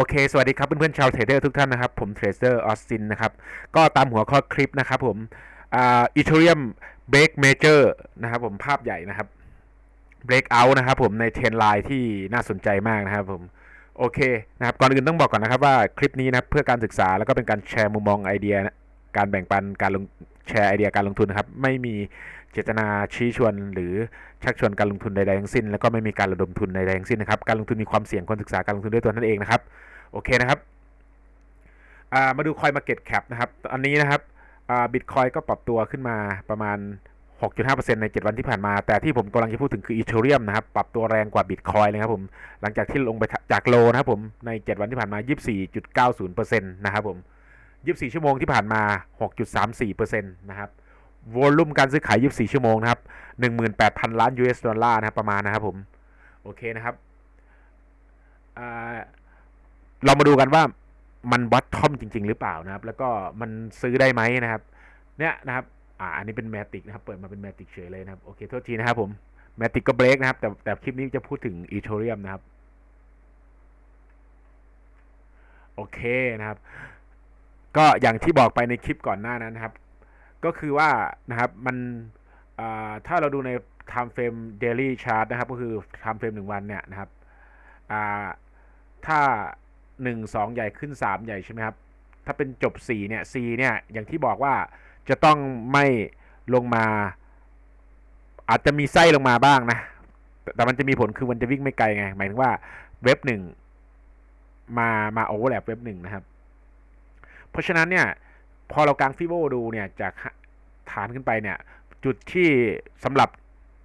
โอเค สวัสดีครับเพื่อนๆชาวเทรดเดอร์ทุกท่านนะครับ ผมเทรดเดอร์ออสตินนะครับ ก็ตามหัวข้อคลิปนะครับผมอีเทเรียมเบรกเมเจอร์นะครับผมภาพใหญ่นะครับเบรกเอาท์นะครับผมในเทรนไลน์ที่น่าสนใจมากนะครับผมโอเคนะครับก่อนอื่นต้องบอกก่อนนะครับว่าคลิปนี้นะเพื่อการศึกษาแล้วก็เป็นการแชร์มุมมองไอเดีย การแบ่งปันการลงแชร์ไอเดียการลงทุนนะครับ ไม่มี เจตนาชี้ชวนหรือชักชวนการลงทุนใดๆทั้งสิ้น แล้วก็ไม่มีการระดมทุนใดๆทั้งสิ้นนะครับการลงทุนมีความเสี่ยงควรศึกษาการลงทุนด้วยตัวท่านเองนะครับโอเคนะครับมาดูคอยมาเก็ตแคปนะครับอันนี้นะครับบิตคอยก็ปรับตัวขึ้นมาประมาณ 6.5%ใน 7 วันที่ผ่านมา แต่ที่ผมกำลังจะพูดถึงคืออีเทเรียมนะครับ ปรับตัวแรงกว่าบิตคอยเลยครับผม หลังจากที่ลงไปจากโลนะครับผม ใน 7 วันที่ผ่านมา 24.90%นะครับผม 24 ชั่วโมงที่ผ่านมา 6.34%นะครับ วอลุ่มการซื้อขาย 24 ชั่วโมงนะครับ18,000 ล้าน US ดอลลาร์นะครับประมาณนะครับผม โอเคนะครับ เรามาดูกันว่ามันบอททอมจริง ๆ หรือเปล่านะครับ แล้วก็มันซื้อได้ไหมนะครับ เนี่ยนะครับ อ่า อันนี้เป็นแมติกนะครับ เปิดมาเป็นแมติกเฉยเลยนะครับ โอเค โทษทีนะครับผมแมติกก็เบรกนะครับ แต่แต่คลิปนี้จะพูดถึงอีโทเรียมนะครับ โอเคนะครับ ก็อย่างที่บอกไปในคลิปก่อนหน้านั้นนะครับ ก็คือว่านะครับมันถ้าเราดูใน time frame daily chart นะครับ ก็คือ time frame หนึ่งวันเนี่ยนะครับอ่าถ้า 1 2 ใหญ่ขึ้น 3 ใหญ่ใช่ไหมครับ ถ้าเป็นจบ 4 เนี่ย C เนี่ย อย่างที่บอกว่าจะต้องไม่ลงมา อาจจะมีไส้ลงมาบ้างนะ แต่แต่มันจะมีผลคือมันจะวิ่งไม่ไกลไง หมายถึงว่าเว็บหนึ่งมามาโอเวอร์แลปเว็บหนึ่งนะครับ เพราะฉะนั้นเนี่ย พอเรากางฟิโบดูเนี่ยจากฐานขึ้นไปเนี่ย จุดที่สำหรับ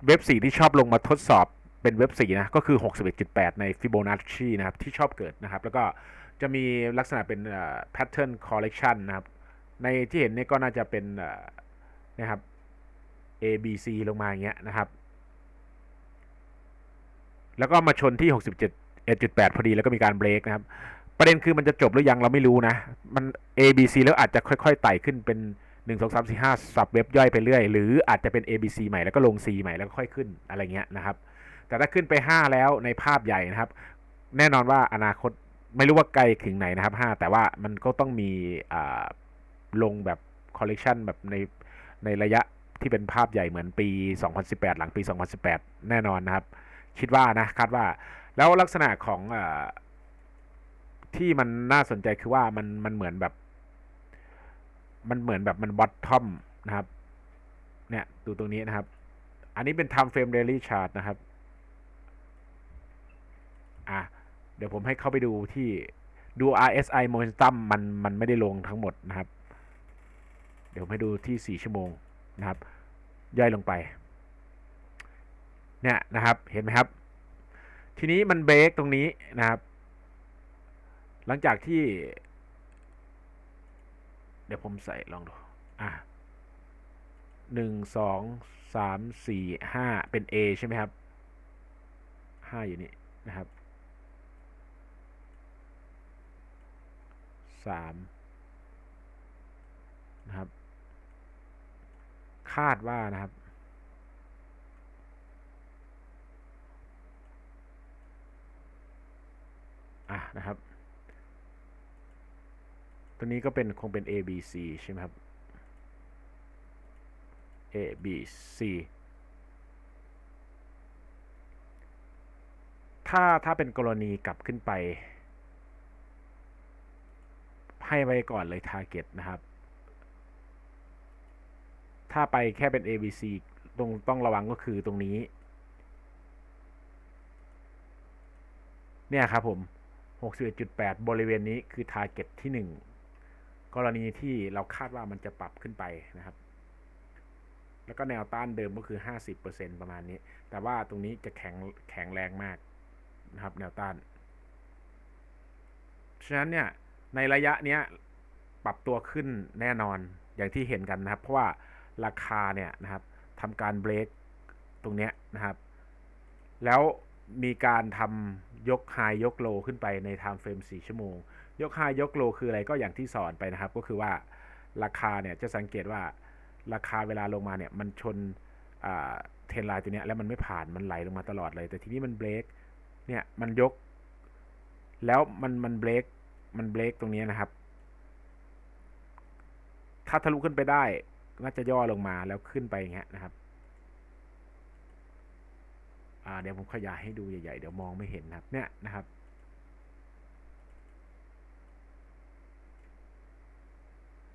เว็บ4ที่ชอบลงมาทดสอบเป็นเว็บ4นะ ก็คือ 61.8 ใน Fibonacci นะครับ ที่ชอบเกิดนะครับ แล้วก็จะมีลักษณะเป็นเอ่อ pattern correction นะครับ ในที่เห็นเนี่ยก็น่าจะเป็นนะครับ A B C ลงมาอย่างเงี้ยนะครับ แล้วก็มาชนที่ 67.8 พอดีแล้วก็มีการเบรกนะครับ ประเด็นคือมันจะจบหรือยังเราไม่รู้นะ มัน A B C แล้วอาจจะค่อยๆไต่ขึ้นเป็น1 2 3 4 5สับเว็บย่อยไปเรื่อย หรืออาจจะเป็น A B C ใหม่แล้วก็ลง C ใหม่แล้วก็ค่อยขึ้นอะไรเงี้ยนะครับ แต่ถ้าขึ้นไป 5 แล้วในภาพใหญ่นะครับ แน่นอนว่าอนาคตไม่รู้ว่าไกลถึงไหนนะครับ 5 แต่ว่ามันก็ต้องมีลงแบบคอลเลกชันแบบในในระยะที่เป็นภาพใหญ่เหมือนปี 2018 หลังปี 2018 แน่นอนนะครับ คิดว่านะคาดว่า แล้วลักษณะของ ที่มันน่าสนใจคือว่ามันมันเหมือนแบบ มันเหมือนแบบมันบอททอมนะครับ เนี่ยดูตรงนี้นะครับ อันนี้เป็น time frame daily chart นะครับ อะเดี๋ยวผมให้เข้าไปดูที่ดู RSI momentum มันมันไม่ได้ลงทั้งหมดนะครับ เดี๋ยวผมให้ดูที่4ชั่วโมงนะครับ ย่อยลงไป เนี่ยนะครับ เห็นไหมครับ ทีนี้มันเบรกตรงนี้นะครับ หลังจากที่ เดี๋ยวผมใส่ลองดู อะหนึ่งสองสามสี่ห้าเป็น A ใช่ไหมครับห้าอยู่นี่นะครับสามนะครับ คาดว่านะครับอะนะครับ ตัวนี้ก็เป็นคงเป็น A B C ใช่ไหมครับ A B C ถ้าถ้าเป็นกรณีกลับขึ้นไป ให้ไว้ก่อนเลย target นะครับ ถ้าไปแค่เป็น A B C ตรงต้องระวังก็คือตรงนี้ เนี่ยครับผม 61.8 บริเวณนี้คือ target ที่ 1 กรณีที่เราคาดว่ามันจะปรับขึ้นไปนะครับ แล้วก็แนวต้านเดิมก็คือ 50%ประมาณนี้ แต่ว่าตรงนี้จะแข็งแข็งแรงมากนะครับ แนวต้าน ฉะนั้นเนี่ยในระยะเนี้ยปรับตัวขึ้นแน่นอนอย่างที่เห็นกันนะครับ เพราะว่าราคาเนี่ยนะครับทำการเบรกตรงเนี้ยนะครับ แล้วมีการทำยกไฮยกโลขึ้นไปใน time frame 4ชั่วโมง ยกไฮยกโลคืออะไรก็อย่างที่สอนไปนะครับ ก็คือว่าราคาเนี่ยจะสังเกตว่าราคาเวลาลงมาเนี่ยมันชนเทรนไลน์ตัวนี้แล้วมันไม่ผ่านมันไหลลงมาตลอดเลย แต่ทีนี้มันเบรกเนี่ยมันยก แล้วมันมันเบรกมันเบรกตรงนี้นะครับ ถ้าทะลุขึ้นไปได้น่าจะย่อลงมาแล้วขึ้นไปอย่างเงี้ยนะครับเดี๋ยวผมขยายให้ดูใหญ่ๆ เดี๋ยวมองไม่เห็นนะครับเนี่ยนะครับ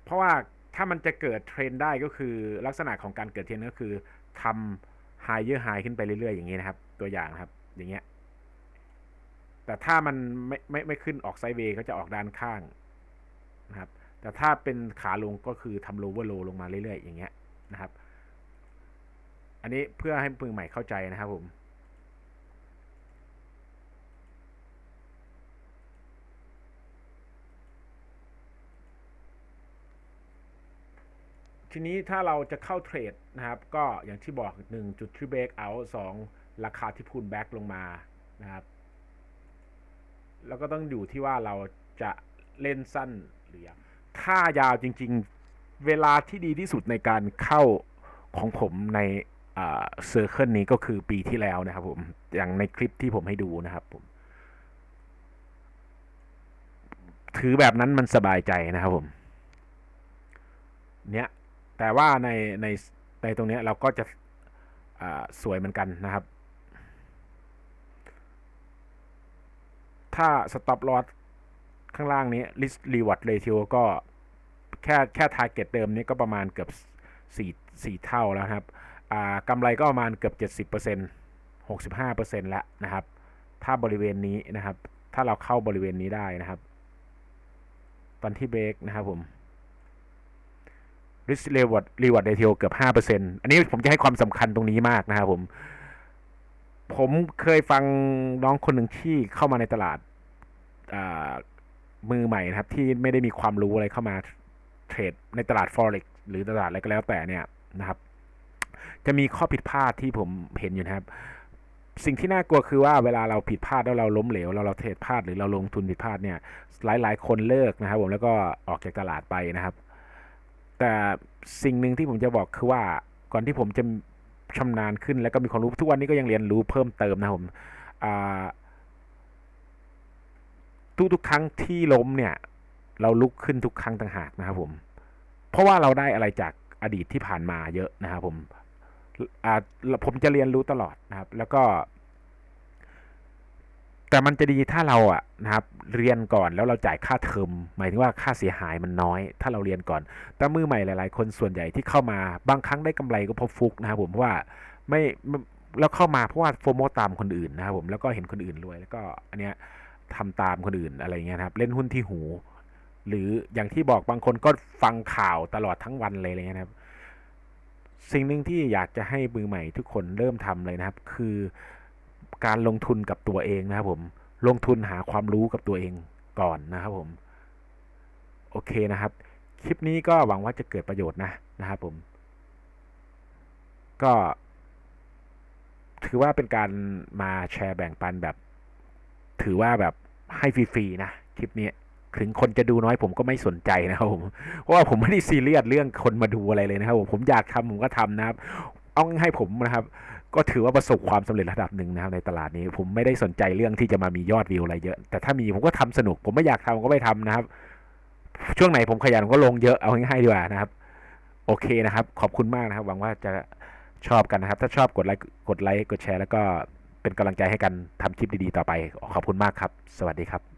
เพ ราะว่าถ้ามันจะเกิดเทรนได้ก็คือลักษณะของการเกิดเทรนก็คือทำ higher high ขึ้นไปเรื่อยๆ อย่างนี้นะครับ ตัวอย่างนะครับ อย่างเงี้ยแต่ถ้ามันไม่ไม่ไม่ขึ้นออกไซด์เวย์ก็จะออกด้านข้างนะครับ แต่ถ้าเป็นขาลงก็คือทำ lower low ลงมาเรื่อยๆ อย่างเงี้ยนะครับ อันนี้เพื่อให้มือใหม่เข้าใจนะครับผม ทีนี้ถ้าเราจะเข้าเทรดนะครับ ก็อย่างที่บอกหนึ่งจุดที่เบรกเอาสองราคาที่พูนแบ็กลงมานะครับ แล้วก็ต้องอยู่ที่ว่าเราจะเล่นสั้นหรือยังถ้ายาวจริง ๆ เวลาที่ดีที่สุดในการเข้าของผมในเซอร์เคิลนี้ก็คือปีที่แล้วนะครับผม อย่างในคลิปที่ผมให้ดูนะครับผม ถือแบบนั้นมันสบายใจนะครับผม เนี้ย แต่ว่าในในในตรงนี้เราก็จะสวยเหมือนกันนะครับ ถ้า stop loss ข้างล่างนี้ risk reward ratio ก็แค่แค่ target เดิมนี้ก็ประมาณเกือบ4 4 เท่าแล้วครับกำไรก็ประมาณเกือบ 70% 65%แล้วนะครับ ถ้าบริเวณนี้นะครับ ถ้าเราเข้าบริเวณนี้ได้นะครับ ตอนที่เบรกนะครับผม risk reward reward ratio เกือบ 5%อันนี้ผมจะให้ความสำคัญตรงนี้มากนะครับผม ผมเคยฟังน้องคนหนึ่งที่เข้ามาในตลาดมือใหม่นะครับ ที่ไม่ได้มีความรู้อะไรเข้ามาเทรดในตลาด forex หรือตลาดอะไรก็แล้วแต่เนี่ยนะครับ จะมีข้อผิดพลาดที่ผมเห็นอยู่นะครับ สิ่งที่น่ากลัวคือว่าเวลาเราผิดพลาดแล้วเราล้มเหลวเราเราเทรดพลาดหรือเราลงทุนผิดพลาดเนี่ย หลาย ๆ คนเลิกนะครับ ผมแล้วก็ออกจากตลาดไปนะครับ แต่สิ่งหนึ่งที่ผมจะบอกคือว่าก่อนที่ผมจะชำนาญขึ้นแล้วก็มีความรู้ทุกวันนี้ก็ยังเรียนรู้เพิ่มเติมนะครับผมอ่าทุกๆครั้งที่ล้มเนี่ย เราลุกขึ้นทุกครั้งต่างหากนะครับผม เพราะว่าเราได้อะไรจากอดีตที่ผ่านมาเยอะนะครับผมผมจะเรียนรู้ตลอดนะครับ แล้วก็ แต่มันจะดีถ้าเราอะนะครับเรียนก่อนแล้วเราจ่ายค่าเทอมหมายถึงว่าค่าเสียหายมันน้อย ถ้าเราเรียนก่อน แต่มือใหม่หลาย ๆ คนส่วนใหญ่ที่เข้ามาบางครั้งได้กำไรก็พราะฟุกนะครับผมเพราะว่าไม่แล้วเข้ามาเพราะว่าโฟโมตามคนอื่นนะครับผมแล้วก็เห็นคนอื่นรวย แล้วก็อันเนี้ยทำตามคนอื่นอะไรเงี้ยนะครับ เล่นหุ้นที่หู หรืออย่างที่บอกบางคนก็ฟังข่าวตลอดทั้งวันเลยอะไรเงี้ยนะครับ สิ่งหนึ่งที่อยากจะให้มือใหม่ทุกคนเริ่มทำเลยนะครับ คือ การลงทุนกับตัวเองนะครับผม ลงทุนหาความรู้กับตัวเองก่อนนะครับผม โอเคนะครับ คลิปนี้ก็หวังว่าจะเกิดประโยชน์นะนะครับผม ก็ ถือว่าเป็นการมาแชร์แบ่งปันแบบ ถือว่าแบบให้ฟรีๆนะคลิปนี้ถึงคนจะดูน้อยผมก็ไม่สนใจนะครับผม เพราะว่าผมไม่ได้ซีเรียสเรื่องคนมาดูอะไรเลยนะครับผม ผมอยากทำผมก็ทำนะครับ เอาให้ผมนะครับ ก็ถือว่าประสบความสำเร็จระดับหนึ่งนะครับในตลาดนี้ ผมไม่ได้สนใจเรื่องที่จะมามียอดวิวอะไรเยอะ แต่ถ้ามีผมก็ทำสนุก ผมไม่อยากทำผมก็ไม่ทำนะครับ ช่วงไหนผมขยันก็ลงเยอะเอาง่ายๆดีกว่านะครับ โอเคนะครับ ขอบคุณมากนะครับ หวังว่าจะชอบกันนะครับ ถ้าชอบกดไลค์กดไลค์กดแชร์ แล้วก็เป็นกำลังใจให้กันทำคลิปดีๆต่อไป ขอบคุณมากครับ สวัสดีครับ